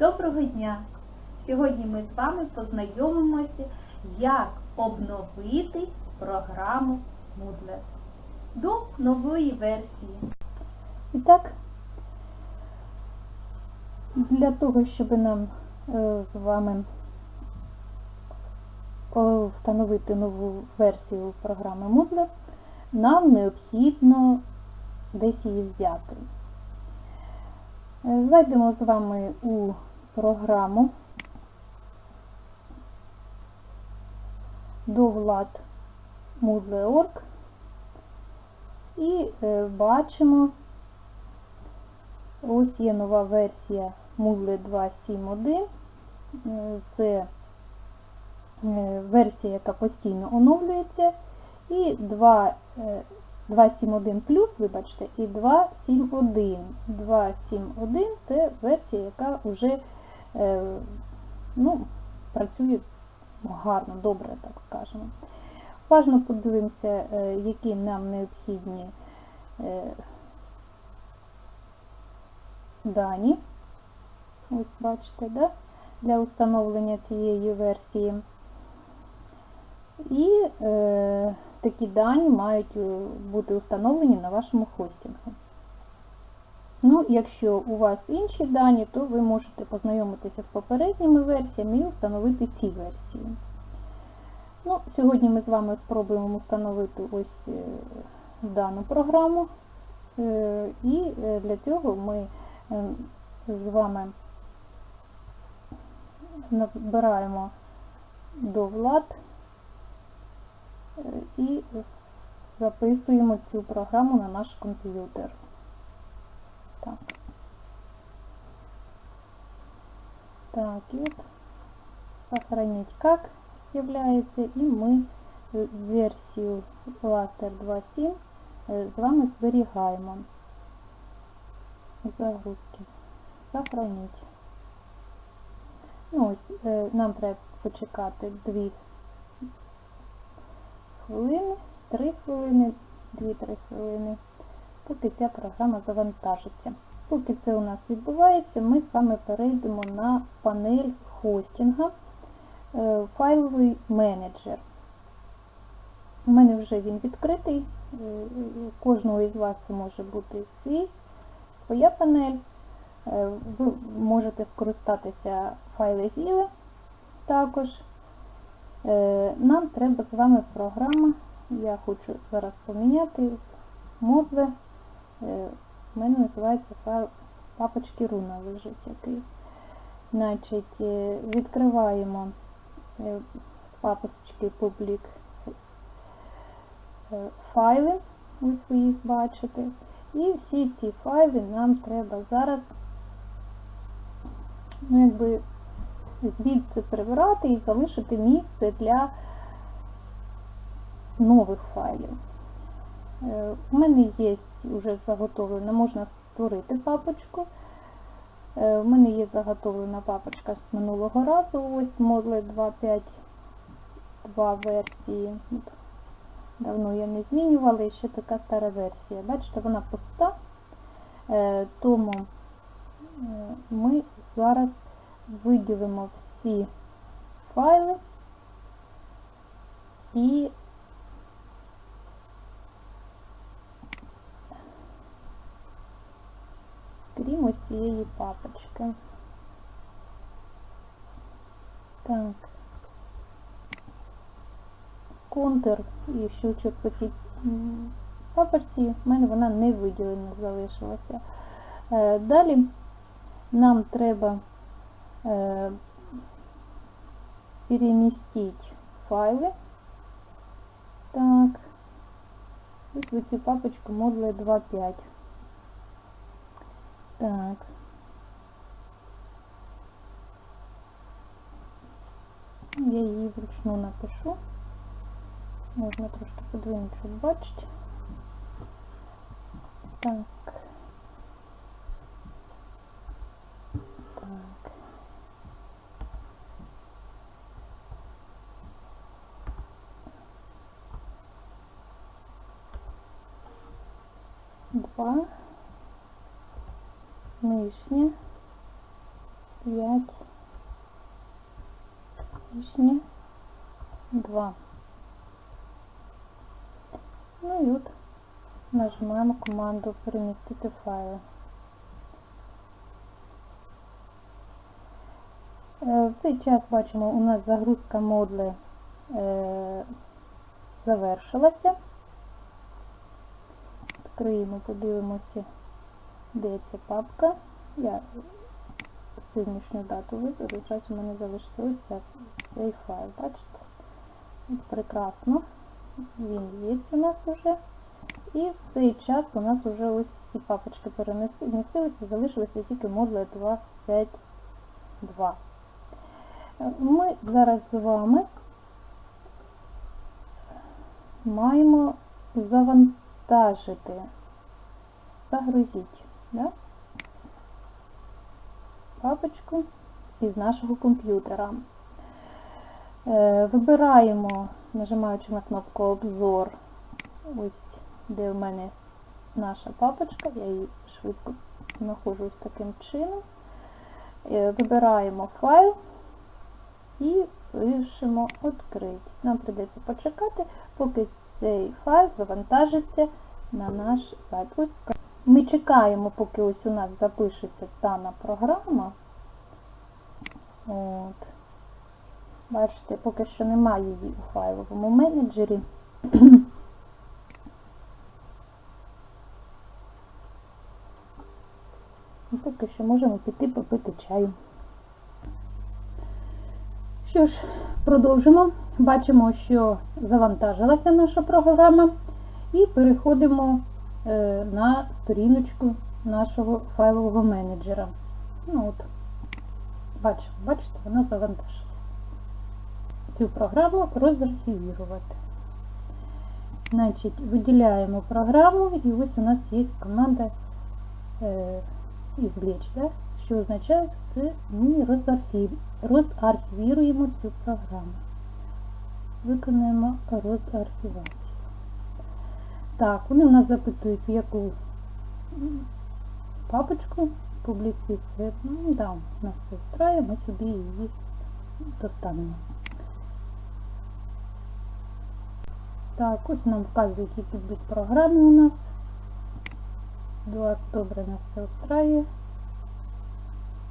Доброго дня! Сьогодні ми з вами познайомимося, як обновити програму Moodle до нової версії. І так, для того, щоб нам е, з вами встановити нову версію програми Moodle, нам необхідно десь її взяти. Е, Зайдемо з вами у програму до влад Moodle.org і е, бачимо, ось є нова версія Moodle 2.7.1. Е, Це е, версія, яка постійно оновлюється, і 2, е, 2.7.1 плюс, вибачте, і 2.7.1. 2.7.1 це версія, яка вже ну, працює гарно, добре, так скажемо. Важно подивимося, е, які нам необхідні е, дані. Ось бачите, да? для установлення цієї версії. І е, такі дані мають е, бути установлені на вашому хостингу. Ну, якщо у вас інші дані, то ви можете познайомитися з попередніми версіями і встановити ці версії. Ну, Сьогодні ми з вами спробуємо встановити ось е, дану програму. Е, І е, для цього ми з вами набираємо до влад і записуємо цю програму на наш комп'ютер. Так. Так, і от сохранить как являється, і ми версію Blaster 2.7 е, з вами зберігаємо. Загрузки. Сохранить. Ну, ось, е, нам треба почекати 2 хвилини, 3 хвилини, 2-3 хвилини, поки ця програма завантажиться. Поки це у нас відбувається, ми з вами перейдемо на панель хостинга, е, файловий менеджер. У мене вже він відкритий, е, у кожного із вас це може бути свій, своя панель. Е, Ви можете скористатися FileZilla також. Е, Нам треба з вами програма, я хочу зараз поміняти Moodle. Е, У мене називається файл папочки руна лежить який. Значить, е, відкриваємо е, з папочки Public файли, ви їх бачите. І всі ці файли нам треба зараз ну, якби, звідси прибирати і залишити місце для нових файлів. У мене є вже заготовлена, можна створити папочку. Е, У мене є заготовлена папочка з минулого разу, ось Moodle 2.5.2 версії. Давно я не змінювала, і ще така стара версія. Бачите, вона пуста, Е, тому е, ми зараз виділимо всі файли і крім ось цієї папочки. Так. Контур і щучок по цій папочці, в мене вона не виділена залишилася. Е, Далі нам треба е, перемістити файли. Так. Ось цю папочку Moodle 2.5. Так. Я її вручну напишу. Можна трошки подвинути, щоб бачити. Так. Так. Два. Нижнє. 5 лишнє 2. Ну і от нажимаємо команду перемістити файли. Е, В цей час бачимо, у нас загрузка модли е, завершилася. Відкриємо, подивимося, де папка. Я сьогоднішню дату виберу, зараз у мене залишиться ось цей файл, бачите? Прекрасно. Він є у нас вже. І в цей час у нас вже ось ці папочки перемістилися, залишилося тільки модуля 2.5.2. Е, Ми зараз з вами маємо завантажити, загрузити да? папочку із нашого комп'ютера. Е, Вибираємо, нажимаючи на кнопку Обзор, ось де в мене наша папочка, я її швидко знаходжу ось таким чином. Е, Вибираємо файл і пишемо «Открити». Нам прийдеться почекати, поки цей файл завантажиться на наш сайт. Ми чекаємо, поки ось у нас запишеться дана програма. От. Бачите, поки що немає її у файловому менеджері. І поки що можемо піти попити чаю. Що ж, продовжимо. Бачимо, що завантажилася наша програма, і переходимо на сторіночку нашого файлового менеджера. Ну от, бачимо, бачите, вона завантажилася. Цю програму розархівірувати. Значить, виділяємо програму, і ось у нас є команда е, «Извлечь», да? що означає, це ми розархів... розархівіруємо цю програму. Виконуємо розархівацію. Так, вони в нас запитують, в яку папочку публіцистів. Ну, да, нас це встрає, ми собі її достанемо. Так, ось нам вказують, які будуть програми у нас. Два добре нас це встрає.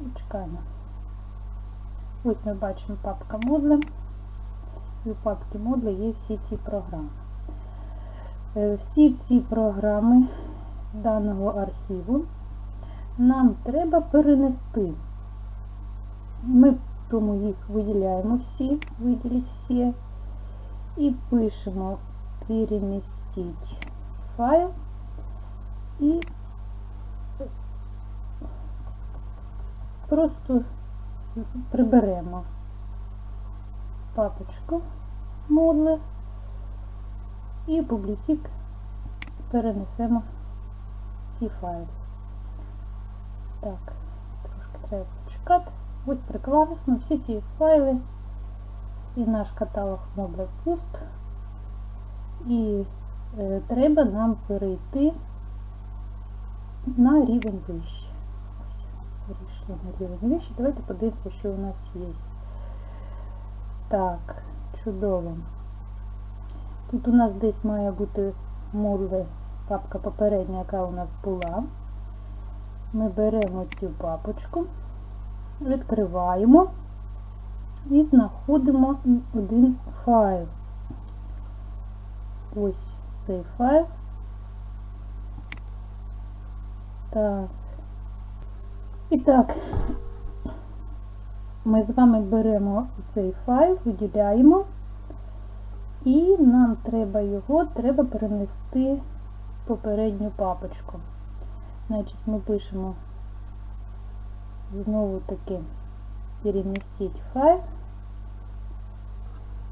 І чекаємо. Ось ми бачимо папка модли. І у папці модли є всі ці програми. Е, Всі ці програми даного архіву нам треба перенести. Ми тому їх виділяємо всі, виділіть всі, і пишемо перемістити файл і просто приберемо папочку модли і публітік перенесемо ці файли. Так, трошки треба почекати. Ось прекрасно, всі ці файли і наш каталог модуль пуст. І е, треба нам перейти на рівень вище. Ось, перейшли на рівень вище. Давайте подивимося, що у нас є. Так, чудово. Тут у нас десь має бути модли, папка попередня, яка у нас була. Ми беремо цю папочку, відкриваємо і знаходимо один файл. Ось цей файл. Так. І так, ми з вами беремо цей файл, виділяємо, і нам треба його, треба перенести в попередню папочку. Значить, ми пишемо знову таки перемістити файл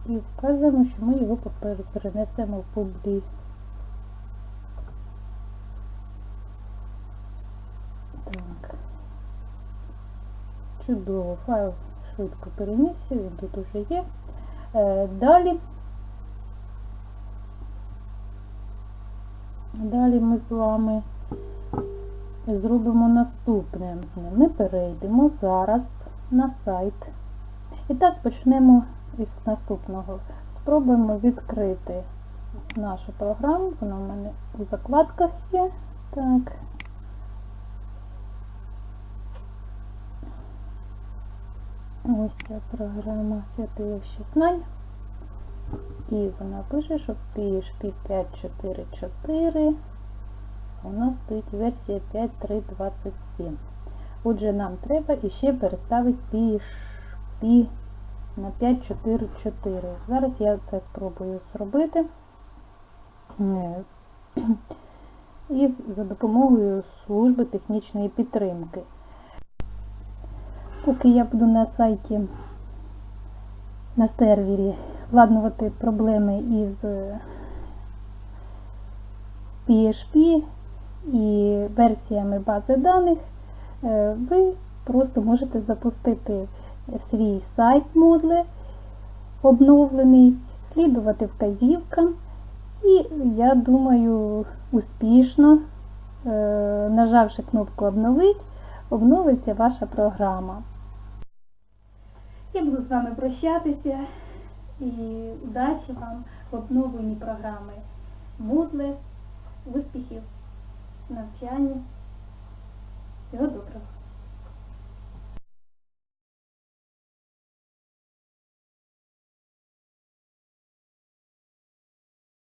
і вказуємо, що ми його перенесемо в публі. Так. Чудово, файл швидко перенісся, він тут уже є. Е, Далі. Далі ми з вами зробимо наступне. Ми перейдемо зараз на сайт. І так почнемо із наступного. Спробуємо відкрити нашу програму. Вона в мене у закладках є. Так. Ось ця програма святилище знань. І вона пише, що PHP 5.4.4 у нас стоїть версія 5.3.27. Отже, нам треба іще переставити PHP на 5.4.4. Зараз я це спробую зробити. Е, І за допомогою служби технічної підтримки. Поки я буду на сайті, на сервері владнувати проблеми із е, PHP і версіями бази даних, е, ви просто можете запустити свій сайт Moodle обновлений, слідувати вказівкам, і я думаю, успішно, е, нажавши кнопку Обновить, обновиться ваша програма. Я буду з вами прощатися і удачі вам в обновленні програми Мудле, успіхів, навчання. Всього доброго.